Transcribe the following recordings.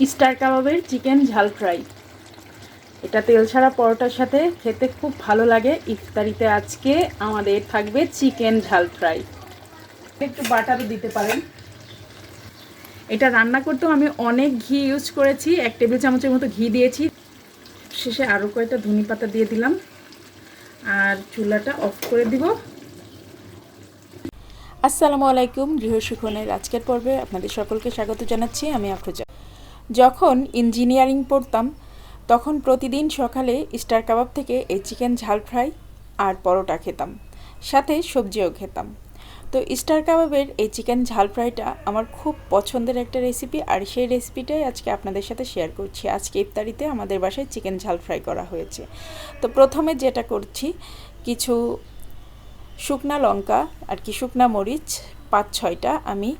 Star কাবাবের chicken ঝাল fry এটা তেল ছাড়া পরোটার সাথে খেতে খুব ভালো লাগে। ইফতারিতে আজকে আমাদের থাকবে চিকেন ঝাল ফ্রাই একটু বাটারও দিতে পারেন। এটা রান্না করতেও আমি অনেক ঘি ইউজ করেছি। এক টেবিল চামচের মতো ঘি দিয়েছি। শেষে আরও কয়েকটা ধনি পাতা দিয়ে দিলাম। আর চুলাটা অফ করে দিব। আসসালামু আলাইকুম গৃহসুখনের আজকের পর্বে আপনাদের সকলকে স্বাগত জানাচ্ছি। আমি আফরোজা। যখন ইঞ্জিনিয়ারিং পড়তাম, তখন প্রতিদিন সকালে স্টার কাবাব থেকে এই চিকেন ঝাল ফ্রাই আর পরোটা খেতাম, সাথে সবজিও খেতাম। তো স্টার কাবাবের এই চিকেন ঝাল ফ্রাইটা আমার খুব পছন্দের একটা রেসিপি আর সেই রেসিপিটাই আজকে আপনাদের সাথে শেয়ার করছি। আজকে ইফতারিতে আমাদের বাসায় চিকেন ঝাল ফ্রাই করা হয়েছে। তো প্রথমে যেটা করছি, কিছু শুকনা লঙ্কা আর কি শুকনা মরিচ, পাঁচ ছয়টা আমি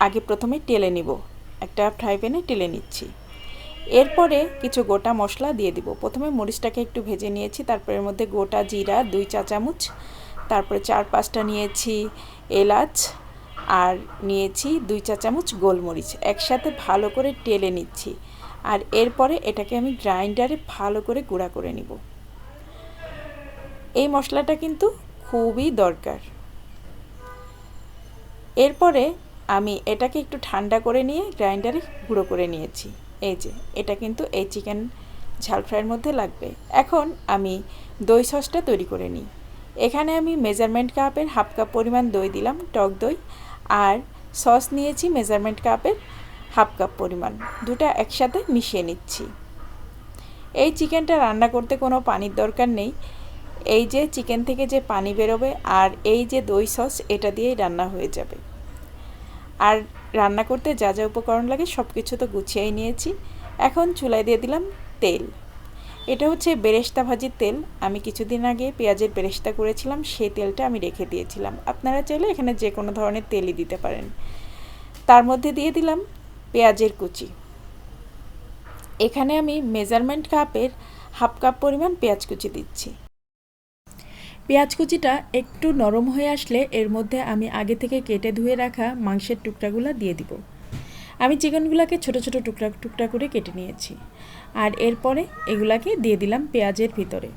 আগে প্রথমে টেলে নিব। একটা ফ্রাই প্যানে টেলে নিচ্ছি। এরপরে কিছু গোটা মশলা দিয়ে দিব। প্রথমে মরিচটাকে একটু ভেজে নিয়েছি, তারপরে এর মধ্যে গোটা জিরা, দুই চা চামচ, তারপরে চার পাঁচটা নিয়েছি এলাচ, আর নিয়েছি দুই চা চামচ গোলমরিচ। একসাথে ভালো করে টেলে নিচ্ছি। আর এরপরে এটাকে আমি গ্রাইন্ডারে ভালো করে গুঁড়া করে নিব। এই মশলাটা কিন্তু খুবই দরকার। এরপরে আমি এটাকে একটু ঠান্ডা করে নিয়ে গ্রাইন্ডারে গুঁড়ো করে নিয়েছি। এই যে, এটা কিন্তু এই চিকেন ঝাল ফ্রাইয়ের মধ্যে লাগবে। এখন আমি দই সসটা তৈরি করে নিই। এখানে আমি মেজারমেন্ট কাপের হাফ কাপ পরিমাণ দই দিলাম, টক দই, আর সস নিয়েছি মেজারমেন্ট কাপের হাফ কাপ পরিমাণ। দুটা একসাথে মিশিয়ে নিচ্ছি। এই চিকেনটা রান্না করতে কোনো পানির দরকার নেই। এই যে, চিকেন থেকে যে পানি বেরোবে আর এই যে দই সস, এটা দিয়েই রান্না হয়ে যাবে। আর রান্না করতে যা যা উপকরণ লাগে সব কিছু তো গুছিয়েই নিয়েছি। এখন চুলায় দিয়ে দিলাম তেল। এটা হচ্ছে বেরেস্তা ভাজির তেল। আমি কিছুদিন আগে পেঁয়াজের বেরেস্তা করেছিলাম, সেই তেলটা আমি রেখে দিয়েছিলাম। আপনারা চাইলে এখানে যে কোনো ধরনের তেলই দিতে পারেন। তার মধ্যে দিয়ে দিলাম পেঁয়াজের কুচি। এখানে আমি মেজারমেন্ট কাপের হাফ কাপ পরিমাণ পেঁয়াজ কুচি দিচ্ছি। পেঁয়াজ কুচিটা একটু নরম হয়ে আসলে এর মধ্যে আমি আগে থেকে কেটে ধুয়ে রাখা মাংসের টুকরাগুলো দিয়ে দিব। আমি চিকেনগুলোকে ছোট ছোট টুকরা টুকরা করে কেটে নিয়েছি। আর এরপরে এগুলাকে দিয়ে দিলাম পেঁয়াজের ভিতরে।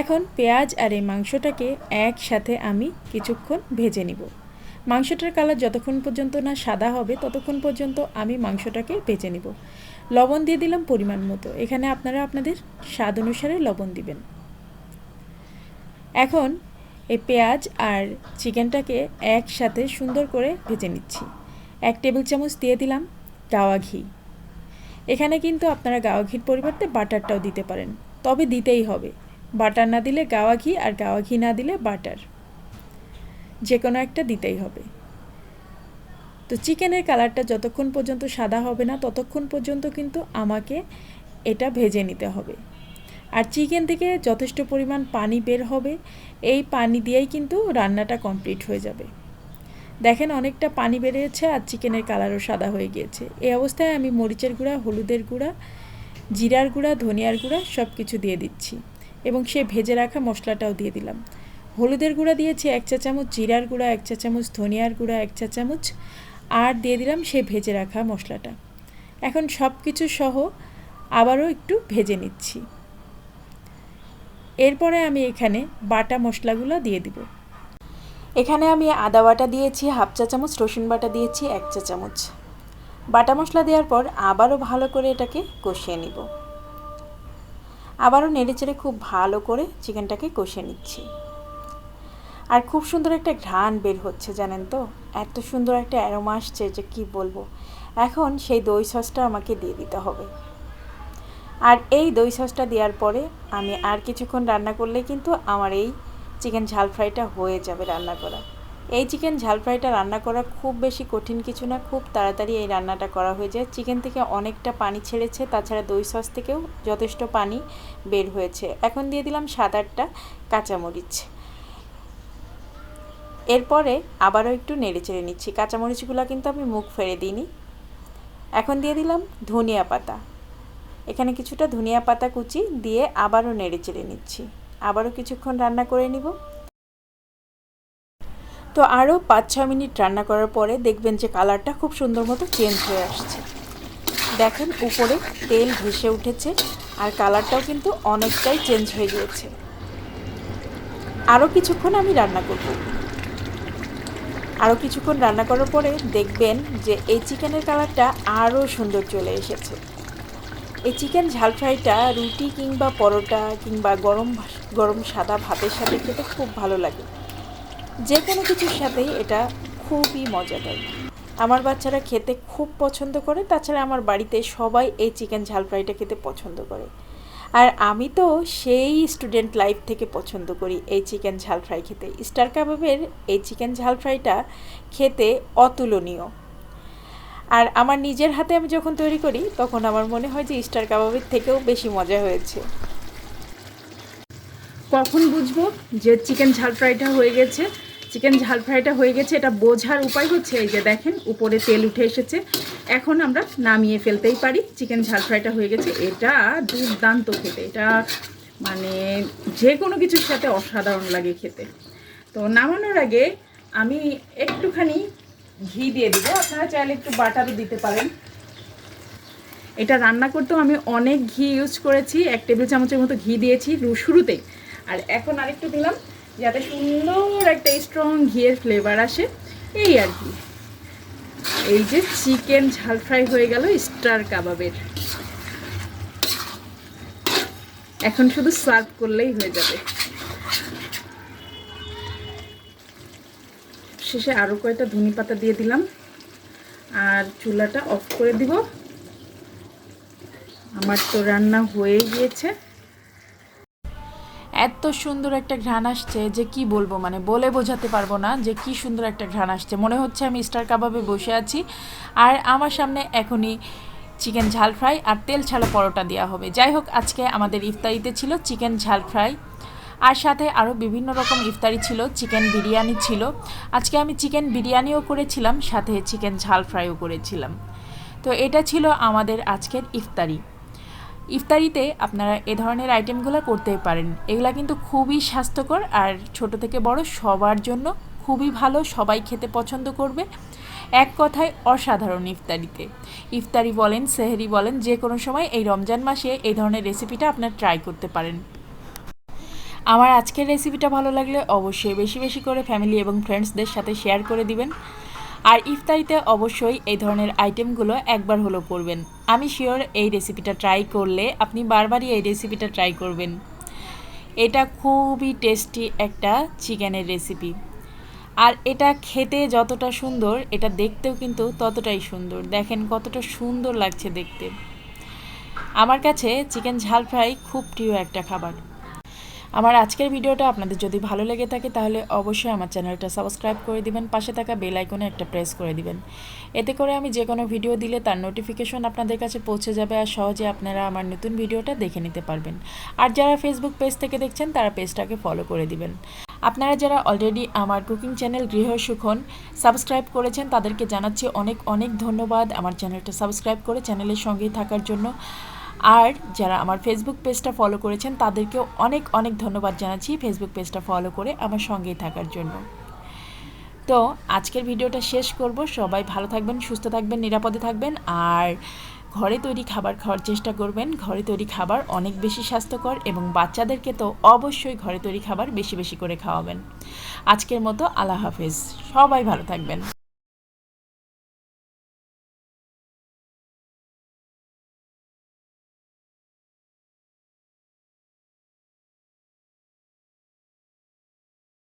এখন পেঁয়াজ আর এই মাংসটাকে একসাথে আমি কিছুক্ষণ ভেজে নিব। মাংসটার কালার যতক্ষণ পর্যন্ত না সাদা হবে, ততক্ষণ পর্যন্ত আমি মাংসটাকে ভেজে নিব। লবণ দিয়ে দিলাম পরিমাণ মতো। এখানে আপনারা আপনাদের স্বাদ অনুসারে লবণ দিবেন। এখন এই পেঁয়াজ আর চিকেনটাকে একসাথে সুন্দর করে ভেজে নিচ্ছি। এক টেবিল চামচ দিয়ে দিলাম গাওয়া ঘি। এখানে কিন্তু আপনারা গাওয়া ঘির পরিবর্তে বাটারটাও দিতে পারেন। তবে দিতেই হবে। বাটার না দিলে গাওয়া ঘি আর গাওয়া ঘি না দিলে বাটার। যে কোনো একটা দিতেই হবে। তো চিকেনের কালারটা যতক্ষণ পর্যন্ত সাদা হবে না, ততক্ষণ পর্যন্ত কিন্তু আমাকে এটা ভেজে নিতে হবে। আর চিকেন থেকে যথেষ্ট পরিমাণ পানি বের হবে। এই পানি দিয়েই কিন্তু রান্নাটা কমপ্লিট হয়ে যাবে। দেখেন অনেকটা পানি বেরিয়েছে আর চিকেনের কালারও সাদা হয়ে গিয়েছে। এই অবস্থায় আমি মরিচের গুঁড়া, হলুদের গুঁড়া, জিরার গুঁড়া, ধনিয়ার গুঁড়া সব কিছু দিয়ে দিচ্ছি এবং সে ভেজে রাখা মশলাটাও দিয়ে দিলাম। হলুদের গুঁড়া দিয়েছি এক চা চামচ, জিরার গুঁড়া এক চা চামচ, ধনিয়ার গুঁড়া এক চা চামচ আর দিয়ে দিলাম সে ভেজে রাখা মশলাটা। এখন সব কিছু সহ আবারও একটু ভেজে নিচ্ছি। এরপরে আমি এখানে বাটা মশলাগুলো দিয়ে দিব। এখানে আমি আদা বাটা দিয়েছি, হাফ চা চামচ, রসুন বাটা দিয়েছি, এক চা চামচ। বাটা মশলা দেওয়ার পর আবারও ভালো করে এটাকে কষিয়ে নিব। আবারও নেড়েচেড়ে খুব ভালো করে চিকেনটাকে কষিয়ে নিচ্ছি। আর খুব সুন্দর একটা ঘ্রাণ বের হচ্ছে, জানেন তো? এত সুন্দর একটা অ্যারোমা আসছে যে কি বলব? এখন সেই দই সসটা আমাকে দিয়ে দিতে হবে। আর এই দই সসটা দেওয়ার পরে আমি আর কিছুক্ষণ রান্না করলে কিন্তু আমার এই চিকেন ঝাল ফ্রাইটা হয়ে যাবে রান্না করা। এই চিকেন ঝাল ফ্রাইটা রান্না করা খুব বেশি কঠিন কিছু না, খুব তাড়াতাড়ি এই রান্নাটা করা হয়ে যায়। চিকেন থেকে অনেকটা পানি ছেড়েছে, তাছাড়া দই সস থেকেও যথেষ্ট পানি বের হয়েছে। এখন দিয়ে দিলাম সাত আটটা কাঁচামরিচ। এরপরে আবারও একটু নেড়ে চেড়ে নিচ্ছি। কাঁচামরিচগুলো কিন্তু আমি মুখ ফেরে দিইনি। এখন দিয়ে দিলাম ধনিয়া পাতা। এখানে কিছুটা ধনিয়া পাতা কুচি দিয়ে আবারও নেড়ে চেড়ে নিচ্ছি। আবারও কিছুক্ষণ রান্না করে নিব। তো আরও পাঁচ ছ মিনিট রান্না করার পরে দেখবেন যে কালারটা খুব সুন্দর মতো চেঞ্জ হয়ে আসছে। দেখেন উপরে তেল ভেসে উঠেছে আর কালারটাও কিন্তু অনেকটাই চেঞ্জ হয়ে গিয়েছে। আরও কিছুক্ষণ আমি রান্না করব। আরও কিছুক্ষণ রান্না করার পরে দেখবেন যে এই চিকেনের কালারটা আরও সুন্দর চলে এসেছে। এই চিকেন ঝাল ফ্রাইটা রুটি কিংবা পরোটা কিংবা গরম গরম সাদা ভাতের সাথে খেতে খুব ভালো লাগে। যে কোনো কিছুর সাথেই এটা খুবই মজাদার। আমার বাচ্চারা খেতে খুব পছন্দ করে, তাছাড়া আমার বাড়িতে সবাই এই চিকেন ঝাল ফ্রাইটা খেতে পছন্দ করে। আর আমি তো সেই স্টুডেন্ট লাইফ থেকে পছন্দ করি এই চিকেন ঝাল ফ্রাই খেতে। স্টার কাবাবের এই চিকেন ঝাল ফ্রাইটা খেতে অতুলনীয়। আর আমার নিজের হাতে আমি যখন তৈরি করি, তখন আমার মনে হয় যে স্টার কাবাবের থেকেও বেশি মজা হয়েছে। কখন বুঝব যে চিকেন ঝাল ফ্রাইটা হয়ে গেছে? চিকেন ঝাল ফ্রাইটা হয়ে গেছে, এটা বোঝার উপায় হচ্ছে এই যে দেখেন, উপরে তেল উঠে এসেছে। এখন আমরা নামিয়ে ফেলতেই পারি চিকেন ঝাল ফ্রাইটা হয়ে গেছে। এটা দুর্দান্ত খেতে, এটা মানে যে কোনো কিছুর সাথে অসাধারণ লাগে খেতে। তো নামানোর আগে আমি একটুখানি ঘি দিয়ে দিব। আপনারা চাইলে একটু বাটারও দিতে পারেন। এটা রান্না করতেও আমি অনেক ঘি ইউজ করেছি। এক টেবিল চামচের মতো ঘি দিয়েছি শুরুতে। আর এখন আরেকটু দিলাম, যাতে সুন্দর একটা স্ট্রং ঘিয়ের ফ্লেভার আসে। এই আর কি। এই যে চিকেন ঝাল ফ্রাই হয়ে গেল স্টার কাবাবের। এখন শুধু সার্ভ করলেই হয়ে যাবে। শেষে আরও কয়েকটা ধনে পাতা দিয়ে দিলাম। আর চুলাটা অফ করে দিব। আমার তো রান্না হয়ে গিয়েছে। এত সুন্দর একটা ঘ্রাণ আসছে যে কি বলব মানে বলে বোঝাতে পারব না যে কি সুন্দর একটা ঘ্রাণ আসছে। মনে হচ্ছে আমি স্টার কাবাবে বসে আছি। আর আমার সামনে এখনই চিকেন ঝাল ফ্রাই আর তেল ছাড়া পরোটা দেওয়া হবে। যাই হোক, আজকে আমাদের ইফতারিতে ছিল চিকেন ঝাল ফ্রাই। আর সাথে আরও বিভিন্ন রকম ইফতারি ছিল, চিকেন বিরিয়ানি ছিল। আজকে আমি চিকেন বিরিয়ানিও করেছিলাম, সাথে চিকেন ঝাল ফ্রাইও করেছিলাম। তো এটা ছিল আমাদের আজকের ইফতারি। ইফতারিতে আপনারা এ ধরনের আইটেমগুলো করতেই পারেন। এগুলা কিন্তু খুবই স্বাস্থ্যকর আর ছোট থেকে বড় সবার জন্য খুবই ভালো, সবাই খেতে পছন্দ করবে। এক কথায় অসাধারণ ইফতারিতে। ইফতারি বলেন, সেহরি বলেন, যে কোনো সময় এই রমজান মাসে এই ধরনের রেসিপিটা আপনার ট্রাই করতে পারেন। আমার আজকের রেসিপিটা ভালো লাগলে অবশ্যই বেশি বেশি করে ফ্যামিলি এবং ফ্রেন্ডসদের সাথে শেয়ার করে দিবেন। আর ইফতারিতে অবশ্যই এই ধরনের আইটেমগুলো একবার হলো করবেন। আমি শিওর এই রেসিপিটা ট্রাই করলে আপনি বারবারই এই রেসিপিটা ট্রাই করবেন। এটা খুবই টেস্টি একটা চিকেনের রেসিপি আর এটা খেতে যতটা সুন্দর, এটা দেখতেও কিন্তু ততটাই সুন্দর। দেখেন কতটা সুন্দর লাগছে দেখতে। আমার কাছে চিকেন ঝাল ফ্রাই খুব প্রিয় একটা খাবার। আমার আজকের ভিডিওটা আপনাদের যদি ভালো লেগে থাকে তাহলে অবশ্যই আমার চ্যানেলটা সাবস্ক্রাইব করে দিবেন, পাশে থাকা বেল আইকনে একটা প্রেস করে দিবেন। এতে করে আমি যে কোনো ভিডিও দিলে তার নোটিফিকেশন আপনাদের কাছে পৌঁছে যাবে আর সহজে আপনারা আমার নতুন ভিডিওটা দেখে নিতে পারবেন। আর যারা ফেসবুক পেজ থেকে দেখছেন তারা পেজটাকে ফলো করে দিবেন। আপনারা যারা অলরেডি আমার কুকিং চ্যানেল গৃহ সুখন সাবস্ক্রাইব করেছেন তাদেরকে জানাচ্ছি অনেক অনেক ধন্যবাদ। আমার চ্যানেলটা সাবস্ক্রাইব করে চ্যানেলের সঙ্গেই থাকার জন্য। আর যারা আমার ফেসবুক পেজটা ফলো করেছেন, তাদেরকেও অনেক অনেক ধন্যবাদ জানাচ্ছি ফেসবুক পেজটা ফলো করে আমার সঙ্গেই থাকার জন্য। তো আজকের ভিডিওটা শেষ করব। সবাই ভালো থাকবেন, সুস্থ থাকবেন, নিরাপদে থাকবেন আর ঘরে তৈরি খাবার খাওয়ার চেষ্টা করবেন। ঘরে তৈরি খাবার অনেক বেশি স্বাস্থ্যকর এবং বাচ্চাদেরকে তো অবশ্যই ঘরে তৈরি খাবার বেশি বেশি করে খাওয়াবেন। আজকের মতো আল্লাহ হাফেজ। সবাই ভালো থাকবেন।